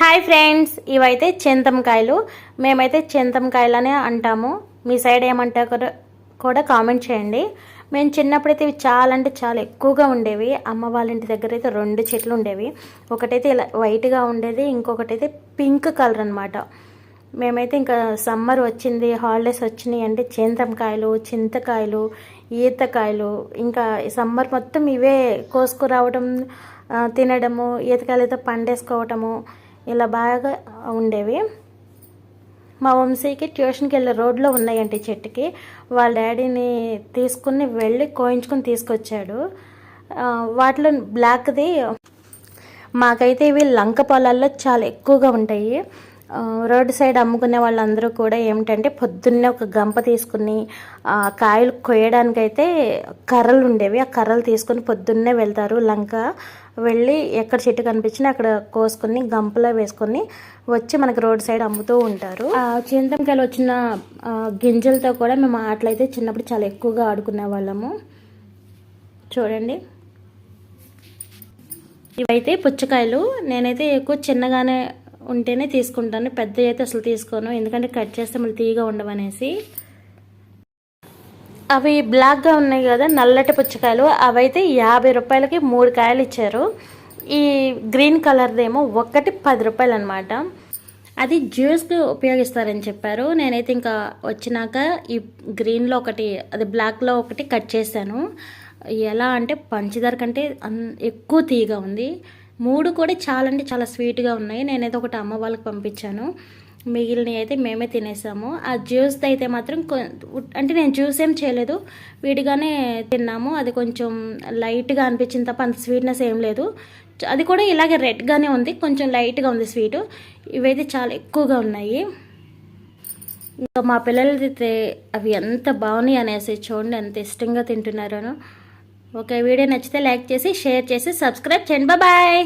Hi friends ఇవైతే చింతంకాయలు మేమైతే చింతంకాయలనే అంటాము. మీ సైడ్ ఏమంటారో కూడా- కూడా కామెంట్ చేయండి. మేము చిన్నప్పుడైతే ఇవి చాలా అంటే చాలా ఎక్కువగా ఉండేవి. అమ్మ వాళ్ళ ఇంటి దగ్గర అయితే రెండు చెట్లు ఉండేవి. ఒకటైతే ఇలా వైట్గా ఉండేది ఇంకొకటి అయితే పింక్ కలర్ అనమాట మేమైతే ఇంకా సమ్మర్ వచ్చింది హాలిడేస్ వచ్చినాయి అంటే చింతంకాయలు చింతకాయలు ఈతకాయలు ఇంకా సమ్మర్ మొత్తం ఇవే కోసుకురావడం తినడము ఈతకాయలు అయితే పండేసుకోవటము ఇలా బాగా ఉండేవి. మా వంశీకి ట్యూషన్కి వెళ్ళే రోడ్లో ఉన్నాయండి చెట్టుకి. వాళ్ళ డాడీని తీసుకుని వెళ్ళి కోయించుకుని తీసుకొచ్చాడు. వాటిలో బ్లాక్ది మాకైతే ఇవి లంక పొలాల్లో చాలా ఎక్కువగా ఉంటాయి. రోడ్డు సైడ్ అమ్ముకునే వాళ్ళందరూ కూడా ఏమిటంటే పొద్దున్నే ఒక గంప తీసుకుని కాయలు కొయ్యడానికైతే కర్రలు ఉండేవి. ఆ కర్రలు తీసుకుని పొద్దున్నే వెళ్తారు. లంక వెళ్ళి ఎక్కడ చెట్టు కనిపించినా అక్కడ కోసుకొని గంపలో వేసుకొని వచ్చి మనకు రోడ్ సైడ్ అమ్ముతూ ఉంటారు. ఆ చింతంకాయలు వచ్చిన గింజలతో కూడా మేము ఆటలైతే చిన్నప్పుడు చాలా ఎక్కువగా ఆడుకునే వాళ్ళము. చూడండి. ఇవైతే పుచ్చకాయలు. నేనైతే ఎక్కువ చిన్నగానే ఉంటేనే తీసుకుంటాను. పెద్ద అయితే అసలు తీసుకోను. ఎందుకంటే కట్ చేస్తే మళ్ళీ తీగా ఉండవనేసి. అవి బ్లాక్గా ఉన్నాయి కదా నల్లటి పుచ్చకాయలు. అవైతే యాభై రూపాయలకి మూడు కాయలు ఇచ్చారు. ఈ గ్రీన్ కలర్దేమో ఒక్కటి పది రూపాయలు అనమాట అది జ్యూస్కి ఉపయోగిస్తారని చెప్పారు. నేనైతే ఇంకా వచ్చినాక ఈ గ్రీన్లో ఒకటి అది బ్లాక్లో ఒకటి కట్ చేశాను. ఎలా అంటే పంచదార కంటే ఎక్కువ తీగా ఉంది. మూడు కూడా చాలా అంటే చాలా స్వీట్గా ఉన్నాయి. నేనైతే ఒకటి అమ్మ వాళ్ళకి పంపించాను. మిగిలినవి అయితే మేమే తినేసాము. ఆ జ్యూస్ అయితే మాత్రం అంటే నేను జ్యూస్ ఏం చేయలేదు. వీడిగానే తిన్నాము. అది కొంచెం లైట్గా అనిపించింది తప్ప అంత స్వీట్నెస్ ఏం లేదు. అది కూడా ఇలాగే రెడ్గానే ఉంది. కొంచెం లైట్గా ఉంది స్వీట్. ఇవైతే చాలా ఎక్కువగా ఉన్నాయి. ఇంకా మా పిల్లలైతే అయితే అవి ఎంత బాగున్నాయి అనేసి చూడండి. ఎంత ఇష్టంగా తింటున్నారో. ఓకే వీడియో నచ్చితే లైక్ చేసి షేర్ చేసి సబ్స్క్రైబ్ చేయండి. బాయ్.